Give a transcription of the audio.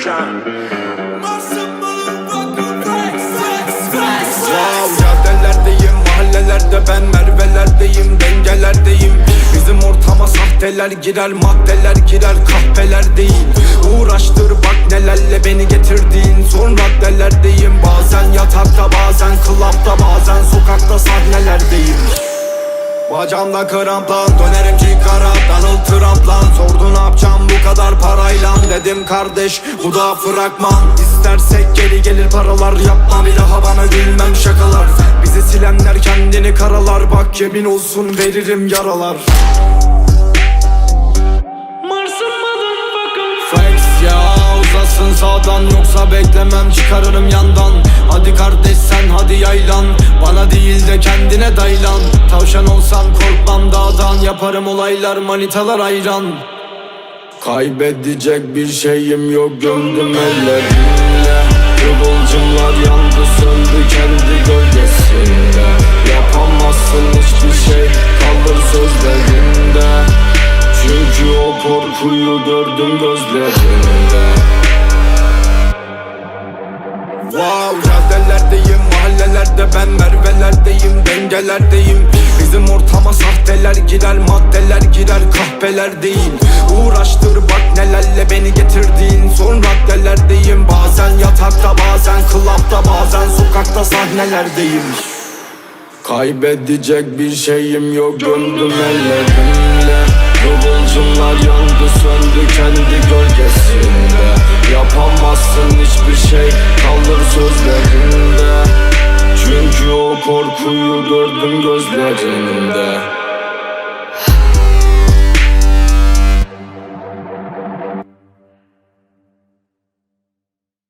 Wow caddelerdeyim mahallelerde ben mervelerdeyim dengelerdeyim. Bizim ortama sahteler girer maddeler girer kahpeler değil Uğraştır bak nelerle beni getirdiğin. Son raddelerdeyim Bazen yatakta bazen klapta bazen sokakta sahnelerdeyim. Bacağımda kramplan dönerim çıkara Donald Trump lan Dedim kardeş bu da fragman. İstersek geri gelir paralar Yapma bir daha bana gülmem şakalar. Bizi silenler kendini karalar Bak yemin olsun veririm yaralar. Flex ya uzasın sağdan Yoksa beklemem çıkarırım yandan. Hadi kardeş sen hadi yaylan. Bana değil de kendine daylan. Tavşan olsam korkmam dağdan Yaparım olaylar manitalar ayran Kaybedecek bir şeyim yok gömdüm ellerimle. Kıvılcımlar yandı söndü kendi gölgesinde. Yapamazsın hiçbir şey kalır sözlerinde. Çünkü o korkuyu gördüm gözlerinde. Wow caddelerdeyim mahallelerde ben mervelerdeyim dengelerdeyim Bizim ortama sahteler girer maddeler girer kahpeler değil. Uğraştır bak nelerle beni getirdiğin. Son raddelerdeyim Bazen yatakta bazen klapta bazen sokakta sahnelerdeyim. Kaybedecek bir şeyim yok gömdüm ellerimle Korkuyu gördüm gözlerinde.